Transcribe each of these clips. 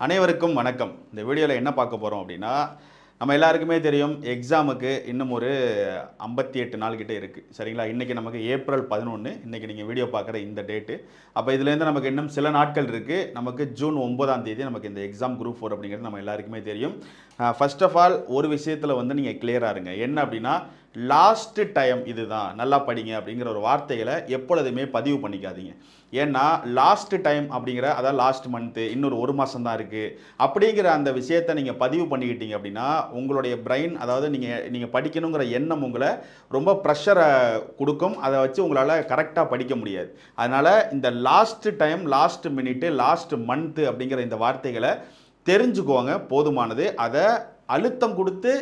அனைவருக்கும் வணக்கம். இந்த வீடியோவில் என்ன பார்க்க போகிறோம் அப்படின்னா நம்ம எல்லாருக்குமே தெரியும் எக்ஸாமுக்கு இன்னும் ஒரு ஐம்பத்தி எட்டு நாள் கிட்டே இருக்குது சரிங்களா? இன்றைக்கி நமக்கு ஏப்ரல் பதினொன்று இன்றைக்கி நீங்கள் வீடியோ பார்க்குற இந்த டேட்டு அப்போ இதுலேருந்து நமக்கு இன்னும் சில நாட்கள் இருக்குது நமக்கு ஜூன் ஒன்பதாம் தேதி நமக்கு இந்த எக்ஸாம் குரூப் ஃபோர் அப்படிங்கிறது நம்ம எல்லாருக்குமே தெரியும். ஃபர்ஸ்ட் ஆஃப் ஆல் ஒரு விஷயத்தில் வந்து நீங்கள் கிளியராக இருங்க. என்ன அப்படின்னா லாஸ்ட்டு டைம் இதுதான். நல்லா படிங்க அப்படிங்கிற ஒரு வார்த்தைகளை எப்பொழுதுமே பதிவு பண்ணிக்காதீங்க. ஏன்னா லாஸ்ட்டு டைம் அப்படிங்கிற அதாவது லாஸ்ட் மந்த்து இன்னொரு ஒரு மாதம் தான் இருக்குது அப்படிங்கிற அந்த விஷயத்தை நீங்கள் பதிவு பண்ணிக்கிட்டீங்க அப்படின்னா உங்களுடைய பிரெயின் அதாவது நீங்கள் நீங்கள் படிக்கணுங்கிற எண்ணம் உங்களை ரொம்ப ப்ரெஷரை கொடுக்கும். அதை வச்சு உங்களால் கரெக்டாக படிக்க முடியாது. அதனால் இந்த last time last minute last month அப்படிங்கிற இந்த வார்த்தைகளை தெரிஞ்சுக்கோங்க போதுமானது. அதை அழுத்தம் கொடுத்து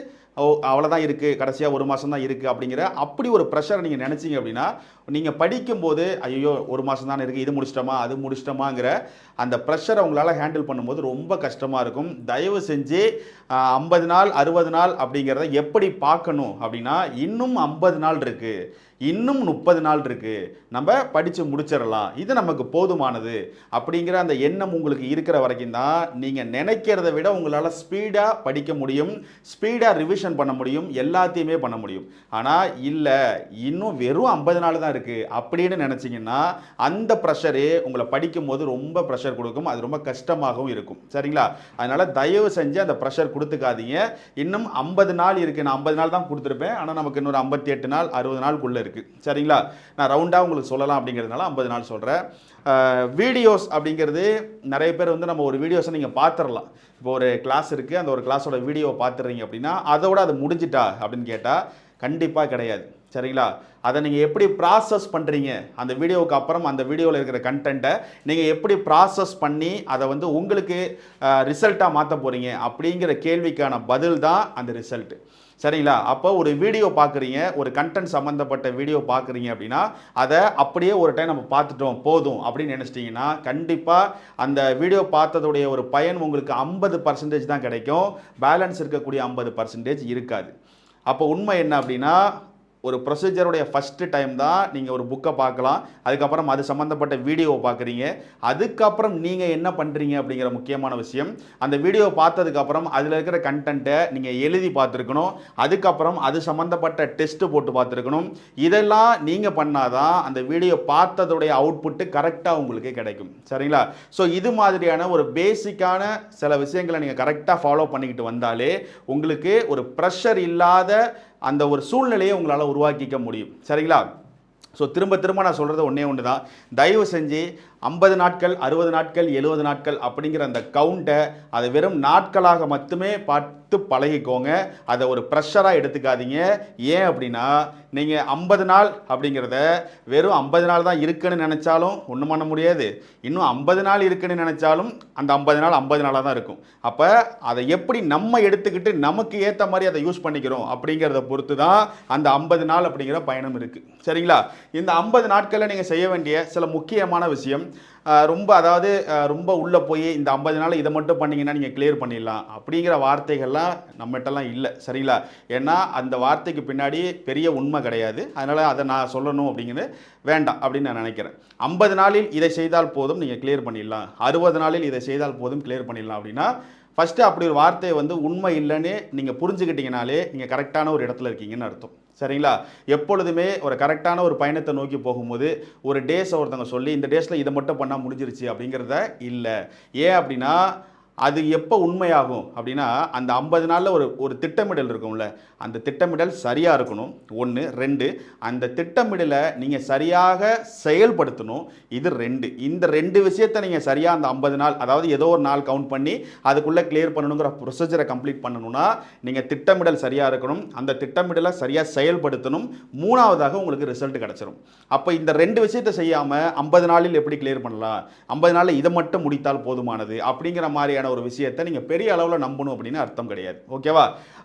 ஓ அவ்வளோதான் இருக்குது கடைசியாக ஒரு மாதம் தான் இருக்குது அப்படிங்கிற அப்படி ஒரு ப்ரெஷரை நீங்கள் நினச்சிங்க அப்படின்னா நீங்கள் படிக்கும்போது ஐயோ ஒரு மாதம் தானே இருக்குது இது முடிச்சிட்டோமா அது முடிச்சிட்டோமாங்கிற அந்த ப்ரெஷரை உங்களால் ஹேண்டில் பண்ணும்போது ரொம்ப கஷ்டமாக இருக்கும். தயவு செஞ்சு ஐம்பது நாள் அறுபது நாள் அப்படிங்கிறத எப்படி பார்க்கணும் அப்படின்னா இன்னும் ஐம்பது நாள் இருக்குது இன்னும் முப்பது நாள் இருக்குது நம்ம படித்து முடிச்சிடலாம். இது நமக்கு போதுமானது. அப்படிங்கிற அந்த எண்ணம் உங்களுக்கு இருக்கிற வரைக்கும் தான் நீங்கள் நினைக்கிறத விட உங்களால் ஸ்பீடாக படிக்க முடியும் ஸ்பீடாக ரிவிஷன் பண்ண முடியும் எல்லாத்தையுமே பண்ண முடியும். ஆனால் இல்லை இன்னும் வெறும் ஐம்பது நாள் தான் இருக்குது அப்படின்னு நினச்சிங்கன்னா அந்த ப்ரெஷரு உங்களை படிக்கும் போது ரொம்ப ப்ரெஷர் கொடுக்கும். அது ரொம்ப கஷ்டமாகவும் இருக்கும். சரிங்களா? அதனால் தயவு செஞ்சு அந்த ப்ரெஷர் கொடுத்துக்காதீங்க. இன்னும் ஐம்பது நாள் இருக்குது நான் ஐம்பது நாள் தான் கொடுத்துருப்பேன். ஆனால் நமக்கு இன்னொரு ஐம்பத்தி எட்டு நாள் அறுபது நாளுக்குள்ளே இருக்குது சரிங்களா? நான் ரவுண்டாக உங்களுக்கு சொல்லலாம் அப்படிங்கிறதுனால ஐம்பது நாள் சொல்கிறேன் வீடியோஸ் அப்படிங்கிறது நிறைய பேர் வந்து நம்ம ஒரு வீடியோஸை நீங்கள் பார்த்துடலாம் இப்போ ஒரு கிளாஸ் இருக்குது அந்த ஒரு கிளாஸோட வீடியோவை பார்த்துறீங்க அப்படின்னா அதோட அது முடிஞ்சிட்டா அப்படின்னு கேட்டால் கண்டிப்பாக கிடையாது. சரிங்களா? அதை நீங்கள் எப்படி ப்ராசஸ் பண்ணுறீங்க அந்த வீடியோவுக்கு அப்புறம் அந்த வீடியோவில் இருக்கிற கண்டென்ட்டை நீங்கள் எப்படி ப்ராசஸ் பண்ணி அதை வந்து உங்களுக்கு ரிசல்ட்டாக மாற்ற போகிறீங்க அப்படிங்கிற கேள்விக்கான பதில் தான் அந்த ரிசல்ட்டு சரிங்களா? அப்போ ஒரு வீடியோ பார்க்குறீங்க ஒரு கண்டென்ட் சம்மந்தப்பட்ட வீடியோ பார்க்குறீங்க அப்படின்னா அதை அப்படியே ஒரு டைம் நம்ம பார்த்துட்டோம் போதும் அப்படின்னு நினச்சிட்டிங்கன்னா கண்டிப்பாக அந்த வீடியோ பார்த்ததுடைய ஒரு பயன் உங்களுக்கு ஐம்பது பர்சன்டேஜ் தான் கிடைக்கும். பேலன்ஸ் இருக்கக்கூடிய ஐம்பது பர்சன்டேஜ் இருக்காது. அப்போ உண்மை என்ன அப்படின்னா ஒரு ப்ரொசீஜருடைய ஃபஸ்ட்டு டைம் தான் நீங்கள் ஒரு புக்கை பார்க்கலாம். அதுக்கப்புறம் அது சம்மந்தப்பட்ட வீடியோவை பார்க்குறீங்க. அதுக்கப்புறம் நீங்கள் என்ன பண்ணுறீங்க அப்படிங்கிற முக்கியமான விஷயம். அந்த வீடியோ பார்த்ததுக்கப்புறம் அதில் இருக்கிற கண்டென்ட்டை நீங்கள் எழுதி பார்த்துருக்கணும். அதுக்கப்புறம் அது சம்மந்தப்பட்ட டெஸ்ட்டு போட்டு பார்த்துருக்கணும். இதெல்லாம் நீங்கள் பண்ணாதான் அந்த வீடியோ பார்த்ததுடைய அவுட்புட்டு கரெக்டாக உங்களுக்கு கிடைக்கும். சரிங்களா? ஸோ இது மாதிரியான ஒரு பேசிக்கான சில விஷயங்களை நீங்கள் கரெக்டாக ஃபாலோ பண்ணிக்கிட்டு வந்தாலே உங்களுக்கு ஒரு ப்ரெஷர் இல்லாத அந்த ஒரு சூழ்நிலையை உங்களால் உருவாக்கிக்க முடியும். சரிங்களா? ஸோ திரும்ப திரும்ப நான் சொல்கிறது ஒன்றே ஒன்று தான் தயவு செஞ்சு ஐம்பது நாட்கள் அறுபது நாட்கள் எழுபது நாட்கள் அப்படிங்கிற அந்த கவுண்ட்டை அதை வெறும் நாட்களாக மட்டுமே பார்த்து பழகிக்கோங்க. அதை ஒரு ப்ரெஷராக எடுத்துக்காதீங்க. ஏன் அப்படின்னா நீங்கள் ஐம்பது நாள் அப்படிங்கிறத வெறும் ஐம்பது நாள் தான் இருக்குன்னு நினச்சாலும் ஒன்றும் பண்ண முடியாது. இன்னும் ஐம்பது நாள் இருக்குன்னு நினச்சாலும் அந்த ஐம்பது நாள் ஐம்பது நாளாக தான் இருக்கும். அப்போ அதை எப்படி நம்ம எடுத்துக்கிட்டு நமக்கு ஏற்ற மாதிரி அதை யூஸ் பண்ணிக்கிறோம் அப்படிங்கிறத பொறுத்து தான் அந்த ஐம்பது நாள் அப்படிங்கிற பயணம் இருக்குது சரிங்களா? இந்த ஐம்பது நாட்களில் நீங்கள் செய்ய வேண்டிய சில முக்கியமான விஷயம் ரொம்ப அதாவது ரொம்ப உள்ளே போய் இந்த ஐம்பது நாள் இதை மட்டும் பண்ணிங்கன்னா நீங்கள் கிளியர் பண்ணிடலாம். அப்படிங்கிற வார்த்தைகள்லாம் நம்மகிட்டலாம் இல்லை சரிங்களா? ஏன்னா அந்த வார்த்தைக்கு பின்னாடி பெரிய உண்மை கிடையாது. அதனால் அதை நான் சொல்லணும் அப்படிங்கிறது வேண்டாம் அப்படின்னு நான் நினைக்கிறேன். ஐம்பது நாளில் இதை செய்தால் போதும் நீங்கள் கிளியர் பண்ணிடலாம். அறுபது நாளில் இதை செய்தால் போதும் கிளியர் பண்ணிடலாம் அப்படின்னா ஃபஸ்ட்டு அப்படி ஒரு வார்த்தையை வந்து உண்மை இல்லைன்னு நீங்கள் புரிஞ்சுக்கிட்டீங்கனாலே நீங்கள் கரெக்டான ஒரு இடத்துல இருக்கீங்கன்னு அர்த்தம். சரிங்களா? எப்பொழுதுமே ஒரு கரெக்டான ஒரு பயணத்தை நோக்கி போகும்போது ஒரு டேஸை ஒருத்தவங்க சொல்லி இந்த டேஸில் இதை மட்டும் பண்ணால் முடிஞ்சிருச்சு அப்படிங்கிறத இல்லை. ஏன் அப்படின்னா அது எப்போ உண்மையாகும் அப்படின்னா அந்த ஐம்பது நாளில் ஒரு ஒரு திட்டமிடல் இருக்கும்ல அந்த திட்டமிடல் சரியாக இருக்கணும். ஒன்று ரெண்டு அந்த திட்டமிடலை நீங்கள் சரியாக செயல்படுத்தணும். இது ரெண்டு. இந்த ரெண்டு விஷயத்தை நீங்கள் சரியாக அந்த ஐம்பது நாள் அதாவது ஏதோ ஒரு நாள் கவுண்ட் பண்ணி அதுக்குள்ளே கிளியர் பண்ணணுங்கிற ப்ரொசீஜரை கம்ப்ளீட் பண்ணணும்னா நீங்கள் திட்டமிடல் சரியாக இருக்கணும். அந்த திட்டமிடலை சரியாக செயல்படுத்தணும். மூணாவதாக உங்களுக்கு ரிசல்ட் கிடச்சிரும். அப்போ இந்த ரெண்டு விஷயத்தை செய்யாமல் ஐம்பது நாளில் எப்படி கிளியர் பண்ணலாம்? ஐம்பது நாளில் இதை மட்டும் முடித்தால் போதுமானது அப்படிங்கிற மாதிரியான ஒரு விஷயத்தை நீங்கள் பெரிய அளவில் நம்பணும் அப்படின்னு அர்த்தம் கிடையாது. ஓகேவா?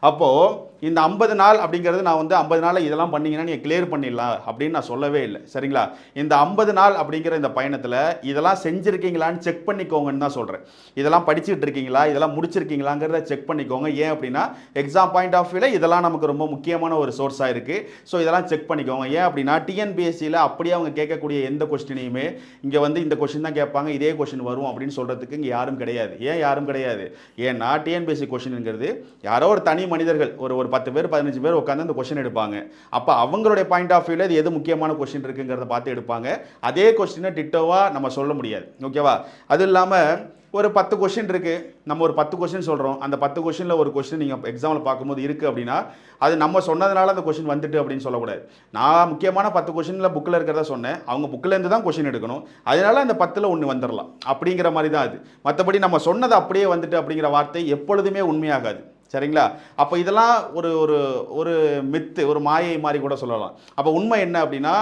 அப்போது இந்த ஐம்பது நாள் அப்படிங்கிறது நான் வந்து ஐம்பது நாளில் இதெல்லாம் பண்ணிங்கன்னா நீங்கள் கிளியர் பண்ணிடலாம் அப்படின்னு நான் சொல்லவே இல்லை. சரிங்களா? இந்த ஐம்பது நாள் அப்படிங்கிற இந்த பயணத்தில் இதெல்லாம் செஞ்சுருக்கீங்களான்னு செக் பண்ணிக்கோங்கன்னு தான் சொல்கிறேன் இதெல்லாம் படிச்சுட்டு இருக்கீங்களா? இதெல்லாம் முடிச்சிருக்கீங்களாங்கிறத செக் பண்ணிக்கோங்க. ஏன் அப்படின்னா எக்ஸாம் பாயிண்ட் ஆஃப் வியூவில் இதெல்லாம் நமக்கு ரொம்ப முக்கியமான ஒரு சோர்ஸாக இருக்குது ஸோ இதெல்லாம் செக் பண்ணிக்கோங்க. ஏன் அப்படின்னா டிஎன்பிஎஸ்சியில் அப்படியே அவங்க கேட்கக்கூடிய எந்த கொஸ்டினையுமே இங்கே வந்து இந்த கொஸ்டின் தான் கேட்பாங்க இதே கொஸ்டின் வரும் அப்படின்னு சொல்கிறதுக்கு இங்கே யாரும் கிடையாது. ஏன் யாரும் கிடையாது? ஏன்னா டிஎன்பிஎஸ்சி கொஸ்டின்ங்கிறது யாரோ ஒரு தனி மனிதர்கள் ஒரு ஒரு பத்து பேர் பதினஞ்சு பேர் உட்காந்து அந்த கொஷின் எடுப்பாங்க. அப்போ அவங்களுடைய பாயிண்ட் ஆஃப் வியூவில் இது எது முக்கியமான கொஷின் இருக்குங்கிறத பார்த்து எடுப்பாங்க. அதே கொஸ்டினை டிட்டோவாக நம்ம சொல்ல முடியாது. ஓகேவா அது இல்லாமல் ஒரு பத்து கொஷின் இருக்குது நம்ம ஒரு பத்து கொஷின் சொல்கிறோம் அந்த பத்து கொஷினில் ஒரு கொஷின் நீங்கள் எக்ஸாமில் பார்க்கும்போது இருக்குது அப்படின்னா அது நம்ம சொன்னதுனால அந்த கொஷின் வந்துட்டு அப்படின்னு சொல்லக்கூடாது. நான் முக்கியமான பத்து கொஷினில் புக்கில் இருக்கிறத சொன்னேன். அவங்க புக்கிலேருந்து தான் கொஷின் எடுக்கணும். அதனால அந்த பத்தில் ஒன்று வந்துடலாம் அப்படிங்கிற மாதிரி தான் அது. மற்றபடி நம்ம சொன்னது அப்படியே வந்துட்டு அப்படிங்கிற வார்த்தை எப்பொழுதுமே உண்மையாகாது. சரிங்களா? அப்போ இதெல்லாம் ஒரு ஒரு ஒரு மித்து ஒரு மாயை மாதிரி கூட சொல்லலாம். அப்போ உண்மை என்ன அப்படின்னா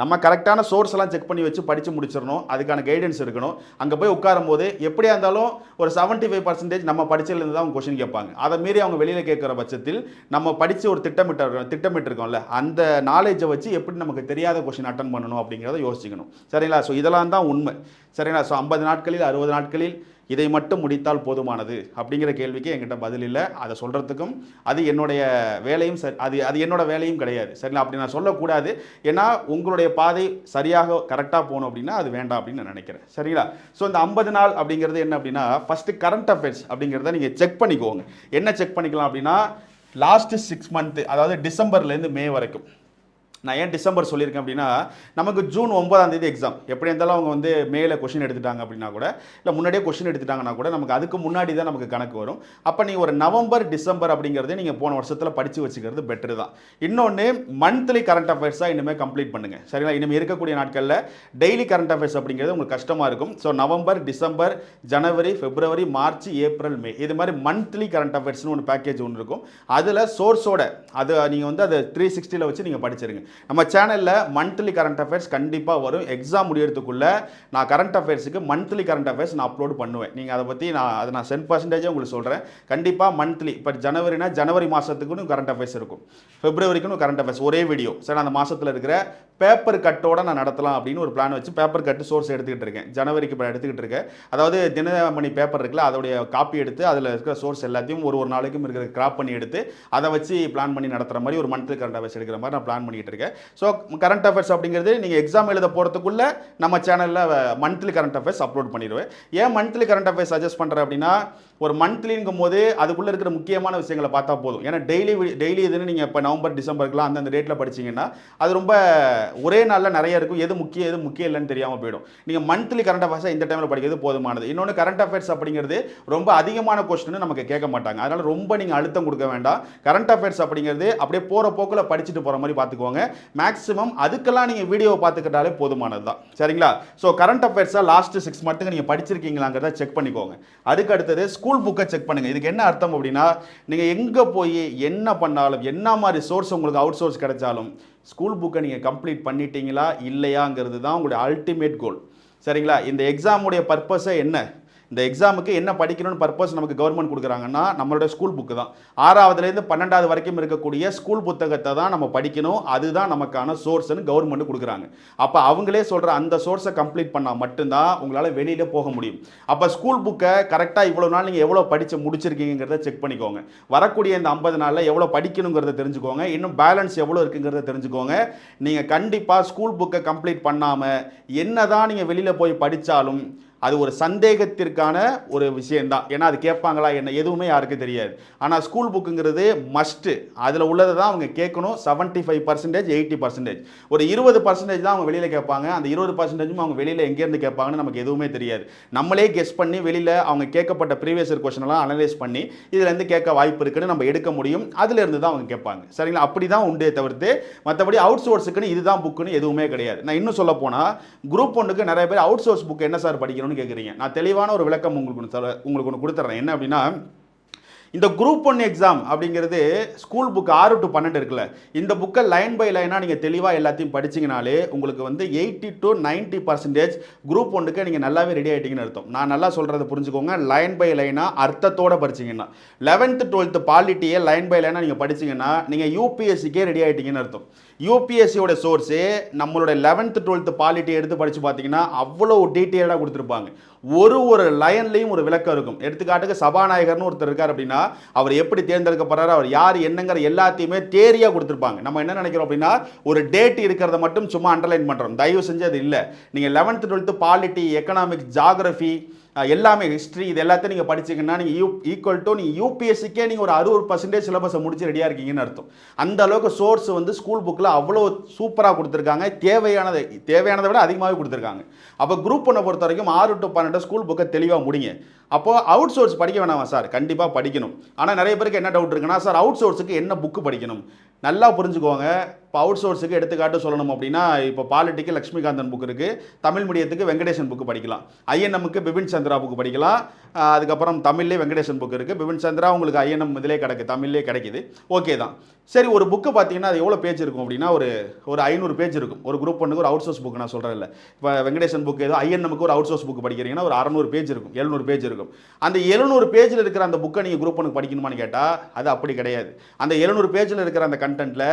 நம்ம கரெக்டான சோர்ஸ் எல்லாம் செக் பண்ணி வச்சு படித்து முடிச்சிடணும். அதுக்கான கைடன்ஸ் இருக்கணும். அங்கே போய் உட்காரும் போது எப்படியா இருந்தாலும் ஒரு செவன்ட்டி ஃபைவ் பர்சன்டேஜ் நம்ம படிச்சதுலேருந்து தான் அவங்க கொஷின் கேட்பாங்க. அதை மீறி அவங்க வெளியில் கேட்குற பட்சத்தில் நம்ம படித்து ஒரு திட்டமிட்ட திட்டமிட்டிருக்கோம்ல அந்த நாலேஜை வச்சு எப்படி நமக்கு தெரியாத கொஷின் அட்டன் பண்ணணும் அப்படிங்கிறத யோசிக்கணும் சரிங்களா? ஸோ இதெல்லாம் தான் உண்மை. சரிங்களா? ஸோ ஐம்பது நாட்களில் அறுபது நாட்களில் இதை மட்டும் முடித்தால் போதுமானது அப்படிங்கிற கேள்விக்கு என்கிட்ட பதில் இல்லை. அதை சொல்கிறதுக்கும் அது என்னுடைய வேலையும் சரி அது அது என்னோட வேலையும் கிடையாது. சரிங்களா? அப்படி நான் சொல்லக்கூடாது. ஏன்னா உங்களுடைய பாதை சரியாக கரெக்டாக போகணும் அப்படின்னா அது வேண்டாம் அப்படின்னு நான் நினைக்கிறேன். சரிங்களா? ஸோ இந்த ஐம்பது நாள் அப்படிங்கிறது என்ன அப்படின்னா ஃபஸ்ட்டு கரண்ட் அஃபேர்ஸ் அப்படிங்கிறத நீங்கள் செக் பண்ணிக்கோங்க. என்ன செக் பண்ணிக்கலாம் அப்படின்னா லாஸ்ட்டு சிக்ஸ் மந்த்து அதாவது டிசம்பர்லேருந்து மே வரைக்கும். நான் ஏன் டிசம்பர் சொல்லியிருக்கேன் அப்படின்னா நமக்கு ஜூன் ஒன்பதாம் தேதி எக்ஸாம் எப்படி இருந்தாலும் அவங்க வந்து மேலே கொஷின் எடுத்துட்டாங்க அப்படின்னா கூட இல்லை முன்னாடியே கொஷின் எடுத்துட்டாங்கன்னா கூட நமக்கு அதுக்கு முன்னாடி தான் நமக்கு கணக்கு வரும். அப்போ நீங்கள் ஒரு நவம்பர் டிசம்பர் அப்படிங்கிறத நீங்கள் போன வருஷத்தில் படித்து வச்சுக்கிறது பெட்டர் தான். இன்னொன்று மந்த்லி கரண்ட் அஃபேர்ஸாக இனிமேல் கம்ப்ளீட் பண்ணுங்கள் சரிங்களா? இனிமேல் இருக்கக்கூடிய நாட்களில் டெய்லி கரண்ட் அஃபேர்ஸ் அப்படிங்கிறது உங்களுக்கு கஷ்டமாக இருக்கும். So November December January February March April May இது மாதிரி மந்த்லி கரண்ட் அஃபேர்ஸ்னு ஒன்று பேக்கேஜ் ஒன்று இருக்கும். அதில் சோர்ஸோட அது நீங்கள் வந்து அதை த்ரீ சிக்ஸ்டியில் வச்சு நீங்கள் படிச்சிருங்க. நம்ம சேனலில் மந்த்லி கரண்ட் அஃபேர்ஸ் கண்டிப்பாக வரும். எக்ஸாம் முடியறதுக்குள்ள நான் கரண்ட் அஃபேர்ஸுக்கு மந்த்லி கரண்ட் அஃபேர்ஸ் நான் அப்லோட் பண்ணுவேன். நீங்கள் அதை பற்றி நான் அதை நான் சென்ட் பர்சன்டேஜே உங்களுக்கு சொல்கிறேன் கண்டிப்பாக மந்த்லி இப்போ ஜனவரினா ஜனவரி மாதத்துக்குன்னு கரண்ட் அஃபேர்ஸ் இருக்கும். ஃபெப்ரவரிக்குன்னு கரண்ட் அஃபேர்ஸ் ஒரே வீடியோ சரி அந்த மாதத்தில் இருக்கிற பேப்பர் கட்டோட நான் நடத்தலாம் அப்படின்னு ஒரு பிளான் வச்சு பேப்பர் கட்டு சோர்ஸ் எடுத்துக்கிட்டு இருக்கேன். ஜனவரிக்கு இப்போ எடுத்துக்கிட்டு இருக்கேன். அதாவது தினமணி பேப்பர் இருக்குல்ல அதோடைய காப்பி எடுத்து அதில் இருக்கிற சோர்ஸ் எல்லாத்தையும் ஒரு ஒரு நாளைக்கும் இருக்கிற கிராப் பண்ணி எடுத்து அதை வச்சு பிளான் பண்ணி நடத்துகிற மாதிரி ஒரு மந்த்லி கரண்ட் அஃபேர்ஸ் எடுக்கிற மாதிரி நான் பிளான் பண்ணிக்கிட்டு இருக்கேன். ஸோ கரண்ட் அஃபேர்ஸ் அப்படிங்கிறது நீங்கள் எக்ஸாம் எழுத போகிறதுக்குள்ளே நம்ம சேனலில் மந்த்லி கரண்ட் அஃபேர்ஸ் அப்லோட் பண்ணிடுவேன். ஏன் மந்த்லி கரண்ட் அஃபேர்ஸ் சஜஸ்ட் பண்ணுறேன் அப்படின்னா ஒரு மந்த்லிங்கும் போது அதுக்குள்ளே இருக்கிற முக்கியமான விஷயங்களை பார்த்தா போதும். ஏன்னா டெய்லி டெய்லி இதுன்னு நீங்கள் இப்போ நவம்பர் டிசம்பருக்குலாம் அந்தந்த டேட்டில் படிச்சீங்கன்னா அது ரொம்ப ஒரே நாளில் நிறைய இருக்கும். எது முக்கியம் எது முக்கியம் இல்லைன்னு தெரியாமல் போயிடும். நீங்கள் மந்த்லி கரண்ட் அஃபேர்ஸாக இந்த டைமில் படிக்கிறது போதுமானது. இன்னொன்று கரண்ட் அஃபேர்ஸ் அப்படிங்கிறது ரொம்ப அதிகமான கொஸ்டின் நமக்கு கேட்க மாட்டாங்க. அதனால் ரொம்ப நீங்கள் அழுத்தம் கொடுக்க வேண்டாம். கரண்ட் அஃபேர்ஸ் அப்படிங்கிறது அப்படியே போகிற போக்கில் படிச்சுட்டு போகிற மாதிரி பார்த்துக்கோங்க. மேக்ஸிமம் அதுக்கெல்லாம் நீங்கள் வீடியோ பார்த்துக்கிட்டாலே போதுமானது தான் சரிங்களா? ஸோ கரண்ட் அஃபேர்ஸாக லாஸ்ட்டு சிக்ஸ் மந்த்துக்கு நீங்கள் படிச்சிருக்கீங்களாங்கிறத செக் பண்ணிக்கோங்க. அதுக்கு அடுத்தது ஸ்கூல் புக்கை செக் பண்ணுங்கள் இதுக்கு என்ன அர்த்தம் அப்படின்னா நீங்கள் எங்கே போய் என்ன பண்ணாலும் என்ன மாதிரி சோர்ஸ் உங்களுக்கு அவுட் சோர்ஸ் கிடைச்சாலும் ஸ்கூல் புக்கை நீங்கள் கம்ப்ளீட் பண்ணிட்டீங்களா இல்லையாங்கிறது தான் உங்களுடைய அல்டிமேட் கோல் சரிங்களா? இந்த எக்ஸாமுடைய பர்பஸே என்ன? இந்த எக்ஸாமுக்கு என்ன படிக்கணும்னு பர்பஸ் நமக்கு கவர்மெண்ட் கொடுக்குறாங்கன்னா நம்மளோட ஸ்கூல் புக்கு தான். ஆறாவதுலேருந்து பன்னெண்டாவது வரைக்கும் இருக்கக்கூடிய ஸ்கூல் புத்தகத்தை தான் நம்ம படிக்கணும். அதுதான் நமக்கான சோர்ஸ்னு கவர்மெண்ட் கொடுக்குறாங்க. அப்போ அவங்களே சொல்கிற அந்த சோர்ஸை கம்ப்ளீட் பண்ணால் மட்டும்தான் உங்களால் வெளியில் போக முடியும். அப்போ ஸ்கூல் புக்கை கரெக்டாக இவ்வளோ நாள் நீங்கள் எவ்வளோ படித்து முடிச்சிருக்கீங்கிறத செக் பண்ணிக்கோங்க. வரக்கூடிய இந்த ஐம்பது நாளில் எவ்வளோ படிக்கணுங்கிறத தெரிஞ்சுக்கோங்க. இன்னும் பேலன்ஸ் எவ்வளோ இருக்குங்கிறத தெரிஞ்சுக்கோங்க. நீங்கள் கண்டிப்பாக ஸ்கூல் புக்கை கம்ப்ளீட் பண்ணாமல் என்ன தான் நீங்கள் வெளியில் போய் படித்தாலும் அது ஒரு சந்தேகத்திற்கான ஒரு விஷயந்தான் ஏன்னா அது கேட்பாங்களா என்ன எதுவுமே யாருக்கும் தெரியாது. ஆனால் ஸ்கூல் புக்குங்கிறது மஸ்ட்டு அதில் உள்ளதை தான் அவங்க கேட்கணும். Seventy five percentage eighty percentage ஒரு இருபது பர்சன்டேஜ் தான் அவங்க வெளியில் கேட்பாங்க. அந்த இருபது பர்சன்டேஜும் அவங்க வெளியில் எங்கேருந்து கேட்பாங்கன்னு நமக்கு எதுவுமே தெரியாது. நம்மளே கெஸ் பண்ணி வெளியில் அவங்க கேட்கப்பட்ட ப்ரீவியஸ் இயர் கொஸ்டினெல்லாம் அனலைஸ் பண்ணி இதுலேருந்து கேட்க வாய்ப்பு இருக்குன்னு நம்ம எடுக்க முடியும். அதுலேருந்து தான் அவங்க கேட்பாங்க. சரிங்களா? அப்படி தான் உண்டே தவிர்த்து மற்றபடி அவுட் சோர்ஸுக்குன்னு இதுதான் புக்குன்னு எதுவுமே கிடையாது. நான் இன்னும் சொல்ல போனால் குரூப் ஒன்றுக்கு நிறைய பேர் அவுட் சோர்ஸ் புக் என்ன சார் படிக்கணும்னு கேட்குறீங்க. நான் தெளிவான ஒரு விளக்கம் உங்களுக்கு ஒன்று உங்களுக்கு ஒன்று கொடுத்துட்றேன் என்ன அப்படின்னா இந்த குரூப் ஒன் எக்ஸாம் அப்படிங்கிறது ஸ்கூல் புக் ஆறு டு பன்னெண்டு இருக்குல்ல. இந்த புக்கை லைன் பை லைனாக நீங்கள் தெளிவாக எல்லாத்தையும் படிச்சீங்கனாலே உங்களுக்கு வந்து eighty to ninety percentage group ஒன்றுக்கு நீங்கள் நல்லாவே ரெடி ஆகிட்டீங்கன்னு அர்த்தம். நான் நல்லா சொல்கிறத புரிஞ்சுக்கோங்க. லைன் பை லைனாக அர்த்தத்தோடு படிச்சீங்கன்னா லெவன்த்து டுவெல்த்து பாலிட்டியே லைன் பை லைனாக நீங்கள் படிச்சீங்கன்னா நீங்கள் யூபிஎஸ்சிக்கே ரெடி ஆகிட்டீங்கன்னு அர்த்தம். யூபிஎஸ்சியோட சோர்ஸு நம்மளோட லெவன்த்து டுவெல்த்து பாலிட்டி எடுத்து படித்து பார்த்தீங்கன்னா அவ்வளோ டீட்டெயிலாக கொடுத்துருப்பாங்க. ஒரு ஒரு லைன்லையும் ஒரு விளக்கம் இருக்கும். எடுத்துக்காட்டுக்கு சபாநாயகர்னு ஒருத்தர் இருக்கார் அப்படின்னா அவர் எப்படி தேர்ந்தெடுக்கப்படுறாரு அவர் யார் என்னங்கிற எல்லாத்தையுமே தேரியாக கொடுத்துருப்பாங்க. நம்ம என்ன நினைக்கிறோம் அப்படின்னா ஒரு டேட் இருக்கிறத மட்டும் சும்மா அண்டர்லைன் பண்ணுறோம் தயவு செஞ்சு அது இல்லை. நீங்கள் eleventh twelfth polity economics geography எல்லாமே ஹிஸ்ட்ரி இது எல்லாத்தையும் நீங்கள் படிச்சிங்கன்னா நீங்கள் யூ ஈக்குவல் டு நீங்கள் யூபிஎஸ்சிக்கே நீங்கள் ஒரு அறுபது பர்சன்டேஜ் சிலபஸை முடிச்சு ரெடியாக இருக்கீங்கன்னு அர்த்தம். அந்த அளவுக்கு சோர்ஸ் வந்து ஸ்கூல் புக்கில் அவ்வளோ சூப்பராக கொடுத்துருக்காங்க. தேவையானதை தேவையானதை விட அதிகமாகவே கொடுத்துருக்காங்க. அப்போ குரூப் ஒன்றை பொறுத்த வரைக்கும் ஆறு டு பன்னெண்டு ஸ்கூல் புக்கை தெளிவாக முடிங்க. அப்போ அவுட் சோர்ஸ் படிக்க வேணாமா சார் கண்டிப்பாக படிக்கணும். ஆனால் நிறைய பேருக்கு என்ன டவுட் இருக்குன்னா சார் அவுட் சோர்ஸுக்கு என்ன புக்கு படிக்கணும்? நல்லா புரிஞ்சுக்கோங்க. இப்போ அவுட் சோர்ஸுக்கு எடுத்துக்காட்டு சொல்லணும் அப்படின்னா இப்போ பாலிட்டிக்கு லக்ஷ்மிகாந்தன் புக் இருக்குது தமிழ் மீடியத்துக்கு வெங்கடேசன் புக்கு படிக்கலாம். ஐஎன்எம்க்கு பிபின் சந்திரா புக்கு படிக்கலாம். அதுக்கப்புறம் தமிழ்லேயே வெங்கடேசன் புக் இருக்குது பிபின் சந்திரா உங்களுக்கு ஐஎன்எம் இதிலே கிடைக்கு தமிழ்லேயே கிடைக்குது. ஓகே தான். சரி ஒரு புக்கு பார்த்தீங்கன்னா அது எவ்வளோ பேஜ் இருக்கும் அப்படின்னா ஒரு ஒரு ஐநூறு பேஜ் இருக்கும். ஒரு குரூப் ஒன்றுக்கு ஒரு அவுட் சோர்ஸ் புக் நான் சொல்கிறேன் இல்லை. இப்போ வெங்கடேசன் புக் ஏதோ ஐஎன்எம்க்கு ஒரு அவுட் சோர்ஸ் புக் படிக்கிறீங்கன்னா ஒரு அறநூறு பேஜ் இருக்கும் எழுநூறு பேஜ் இருக்கும். அந்த எழுநூறு பேஜில் இருக்கிற அந்த புக்கை நீங்கள் குரூப் ஒன்றுக்கு படிக்கணுமான்னு கேட்டால் அது அப்படி கிடையாது. அந்த எழுநூறு பேஜில் இருக்கிற அந்த கண்டென்ட்டில்